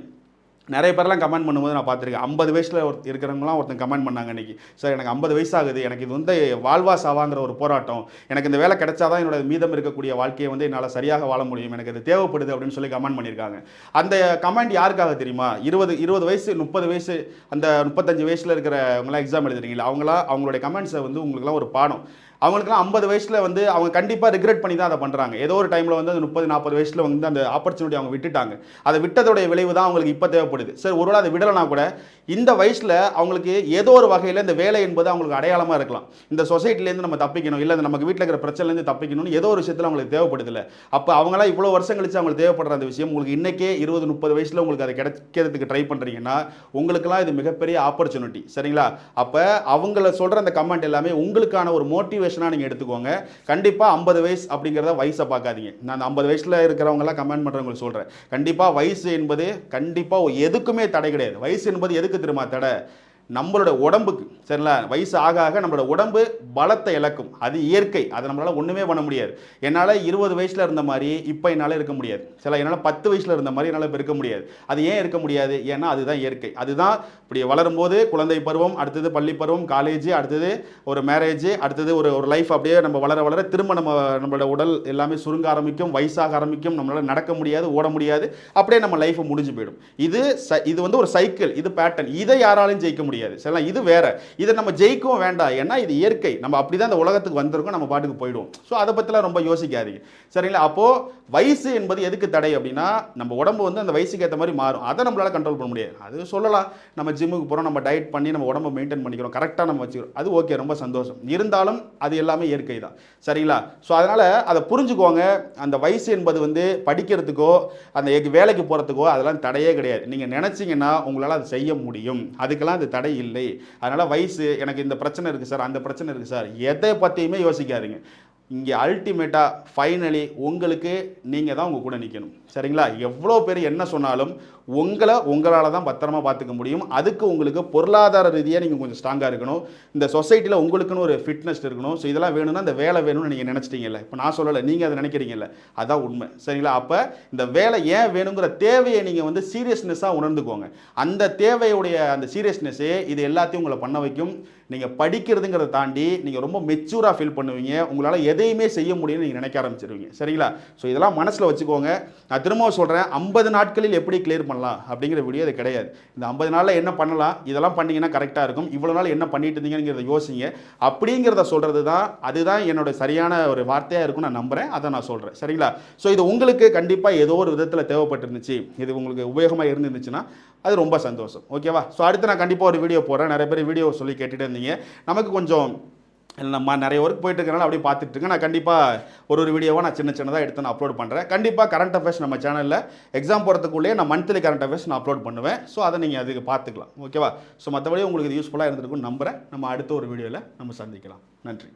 நிறைய பேர்லாம் கமெண்ட் பண்ணும்போது நான் பார்த்துருக்கேன். ஐம்பது வயசில் ஒரு இருக்கிறவங்களாம் ஒருத்தன் கமெண்ட் பண்ணாங்க இன்னைக்கு சார் எனக்கு ஐம்பது வயசு ஆகுது எனக்கு இது வந்து வாழ்வா சாவாங்கிற ஒரு போராட்டம். எனக்கு இந்த வேலை கிடைச்சாதான் என்னோட மீதம் இருக்கக்கூடிய வாழ்க்கையை வந்து என்னால் சரியாக வாழ முடியும். எனக்கு இது தேவைப்படுது அப்படின்னு சொல்லி கமெண்ட் பண்ணியிருக்காங்க. அந்த கமெண்ட் யாருக்காக தெரியுமா? இருபது இருபது வயசு முப்பது வயசு அந்த முப்பத்தஞ்சு வயசில் இருக்கிறவங்களாம் எக்ஸாம் எழுதுறீங்களா அவங்களா அவங்களுடைய கமெண்ட்ஸை வந்து உங்களுக்குலாம் ஒரு பாடம். அவங்களுக்குலாம் ஐம்பது வயசில் வந்து அவங்க கண்டிப்பாக ரிக்ரெட் பண்ணி தான் அதை பண்ணுறாங்க ஏதோ ஒரு டைமில் வந்து அந்த முப்பது நாற்பது வயசில் வந்து அந்த ஆப்பர்ச்சுனிட்டி அவங்க விட்டுட்டாங்க. அதை விட்டதோடைய விளைவு தான் அவங்களுக்கு இப்போ தேவைப்படுது. சரி ஒருவேளை அதை விடலைனா கூட இந்த வயசில் அவங்களுக்கு ஏதோ ஒரு வகையில் இந்த வேலை என்பது அவங்களுக்கு அடையாளமாக இருக்கலாம். இந்த சொசைட்டிலேருந்து நம்ம தப்பிக்கணும். இல்லை இந்த நமக்கு வீட்டில் இருக்கிற பிரச்சனைலேருந்து தப்பிக்கணும்னு ஏதோ ஒரு விஷயத்தில் அவங்களுக்கு தேவைப்படுதில்ல அப்போ அவங்களாம் இவ்வளோ வருஷம் கழிச்சு அவங்களுக்கு தேவைப்படுற அந்த விஷயம் உங்களுக்கு இன்றைக்கே இருபது முப்பது வயசில் உங்களுக்கு அதை கிடைக்கிறதுக்கு ட்ரை பண்ணுறீங்கன்னா உங்களுக்குலாம் இது மிகப்பெரிய ஆப்பர்ச்சுனிட்டி சரிங்களா? அப்போ அவங்கள சொல்கிற அந்த கமெண்ட் எல்லாமே உங்களுக்கான ஒரு மோட்டிவேஷன் மோட்டிவேஷனாக நீங்கள் எடுத்துக்கோங்க. கண்டிப்பாக ஐம்பது வயசு அப்படிங்கிறத வயசை பார்க்காதீங்க. நான் அந்த ஐம்பது வயசில் இருக்கிறவங்கலாம் கமெண்ட் பண்ணுறவங்களுக்கு சொல்கிறேன் கண்டிப்பாக வயசு என்பது கண்டிப்பாக எதுக்குமே தடை கிடையாது. வயசு என்பது எதுக்கு தெரியுமா தடை? நம்மளோட உடம்புக்கு சரிங்களா? வயசு ஆக ஆக நம்மளோட உடம்பு பலத்தை இழக்கும். அது இயற்கை. அதை நம்மளால் ஒன்றுமே பண்ண முடியாது. என்னால் இருபது வயசில் இருந்த மாதிரி இப்போ என்னால் இருக்க முடியாது. சில என்னால் பத்து வயசில் இருந்த மாதிரி என்னால் இப்போ இருக்க முடியாது. அது ஏன் இருக்க முடியாது? ஏன்னா அதுதான் இயற்கை. அதுதான் இப்படி வளரும்போது குழந்தை பருவம் அடுத்தது பள்ளி பருவம் காலேஜ் அடுத்தது ஒரு மேரேஜ் அடுத்தது ஒரு ஒரு லைஃப் அப்படியே நம்ம வளர வளர திரும்ப நம்ம நம்மளோட உடல் எல்லாமே சுருங்க ஆரம்பிக்கும் வயசாக ஆரம்பிக்கும். நம்மளால் நடக்க முடியாது ஓட முடியாது. அப்படியே நம்ம லைஃப் முடிஞ்சு போயிடும். இது இது வந்து ஒரு சைக்கிள் இது பேட்டர்ன் இதை யாராலையும் ஜெயிக்க முடியாது. சரிங்களா? இது வேற. இதை நம்ம ஜெயிக்கவும் வேண்டாம். ஏன்னா இது இயற்கை. நம்ம அப்படி தான் இந்த உலகத்துக்கு வந்திருக்கோம் நம்ம பாட்டுக்கு போயிடுவோம். ஸோ அதை பற்றிலாம் ரொம்ப யோசிக்காதீங்க. சரிங்களா? அப்போது வயசு என்பது எதுக்கு தடை அப்படின்னா நம்ம உடம்பு வந்து அந்த வயசுக்கு ஏற்ற மாதிரி மாறும். அதை நம்மளால் கண்ட்ரோல் பண்ண முடியாது. அது சொல்லலாம். நம்ம ஜிம்முக்கு போகிறோம் நம்ம டயட் பண்ணி நம்ம உடம்பை மெயின்டைன் பண்ணிக்கிறோம். கரெக்டாக நம்ம வச்சுக்கிறோம். அது ஓகே ரொம்ப சந்தோஷம். இருந்தாலும் அது எல்லாமே இயற்கை தான். சரிங்களா? ஸோ அதனால் அதை புரிஞ்சுக்கோங்க. அந்த வயசு என்பது வந்து படிக்கிறதுக்கோ அந்த வேலைக்கு போகிறதுக்கோ அதெல்லாம் தடையே கிடையாது. நீங்கள் நினச்சிங்கன்னா உங்களால் அதை செய்ய முடியும். அதுக்கெல்லாம் அது தடை இல்லை. அதனால் வயசு எனக்கு இந்த பிரச்சனை இருக்குது சார் அந்த பிரச்சனை இருக்குது சார். எதை பற்றியுமே யோசிக்காதீங்க. இங்கே அல்டிமேட்டாக ஃபைனலி உங்களுக்கு நீங்கள் தான் உங்கள் கூட நிற்கணும் சரிங்களா? எவ்வளோ பேர் என்ன சொன்னாலும் உங்களை உங்களால் தான் பத்திரமா பார்த்துக்க முடியும். அதுக்கு உங்களுக்கு பொருளாதார ரீதியாக நீங்கள் கொஞ்சம் ஸ்ட்ராங்காக இருக்கணும். இந்த சொசைட்டியில் உங்களுக்குன்னு ஒரு ஃபிட்னஸ் இருக்கணும். ஸோ இதெல்லாம் வேணும்னா இந்த வேலை வேணும்னு நீங்கள் நினச்சிட்டீங்கல்ல. இப்போ நான் சொல்லலை நீங்கள் அதை நினைக்கிறீங்கல்ல. அதான் உண்மை. சரிங்களா? அப்போ இந்த வேலை ஏன் வேணுங்கிற தேவையை நீங்கள் வந்து சீரியஸ்னஸாக உணர்ந்துக்கோங்க. அந்த தேவையுடைய அந்த சீரியஸ்னஸ்ஸே இது எல்லாத்தையும் உங்களை பண்ண வைக்கும். நீங்கள் படிக்கிறதுங்கிறத தாண்டி நீங்கள் ரொம்ப மெச்சூராக ஃபீல் பண்ணுவீங்க. உங்களால் எதையுமே செய்ய முடியும்னு நீங்கள் நினைக்க ஆரம்பிச்சிருவீங்க. சரிங்களா? ஸோ இதெல்லாம் மனசில் வச்சுக்கோங்க. நான் நான் திரும்பவும் சொல்கிறேன் ஐம்பது நாட்களில் எப்படி கிளியர் பண்ணலாம் அப்படிங்கிற வீடியோ இது கிடையாது. இந்த ஐம்பது நாளில் என்ன பண்ணலாம் இதெல்லாம் பண்ணீங்கன்னா கரெக்டாக இருக்கும். இவ்வளோ நாள் என்ன பண்ணிட்டு இருந்தீங்கிறத யோசிங்க. அப்படிங்கிறத சொல்கிறது தான் அதுதான் என்னோட சரியான ஒரு வார்த்தையாக இருக்கும் நான் நம்புகிறேன் அதை நான் சொல்கிறேன் சரிங்களா? ஸோ இது உங்களுக்கு கண்டிப்பாக ஏதோ ஒரு விதத்தில் தேவைப்பட்டிருந்துச்சு. இது உங்களுக்கு உபயோகமாக இருந்துச்சுன்னா அது ரொம்ப சந்தோஷம். ஓகேவா ஸோ அடுத்து நான் கண்டிப்பாக ஒரு வீடியோ போடுறேன். நிறைய பேர் வீடியோ சொல்லி கேட்டுகிட்டே இருந்தீங்க. நமக்கு கொஞ்சம் நம்ம நிறைய ஒர்க் போயிட்டு இருக்கனால அப்படியே பார்த்துட்டு இருக்கேன் நான் கண்டிப்பாக ஒரு ஒரு வீடியோவாக நான் சின்ன சின்னதாக எடுத்து நான் அப்லோட் பண்ணுறேன் கண்டிப்பாக கரண்ட் அஃபேர்ஸ் நம்ம சேனலில் எக்ஸாம் போகிறதுக்குள்ளேயே நான் மந்த்லி கரண்ட் அஃபேர்ஸ் நான் அப்லோட் பண்ணுவேன். ஸோ அதை நீங்கள் அதுக்கு பார்த்துக்கலாம். ஓகேவா ஸோ மற்றபடி உங்களுக்கு இது யூஸ்ஃபுல்லாக இருந்திருக்கும்னு நம்புகிறேன் நம்ம அடுத்த ஒரு வீடியோவில் நம்ம சந்திக்கலாம். நன்றி.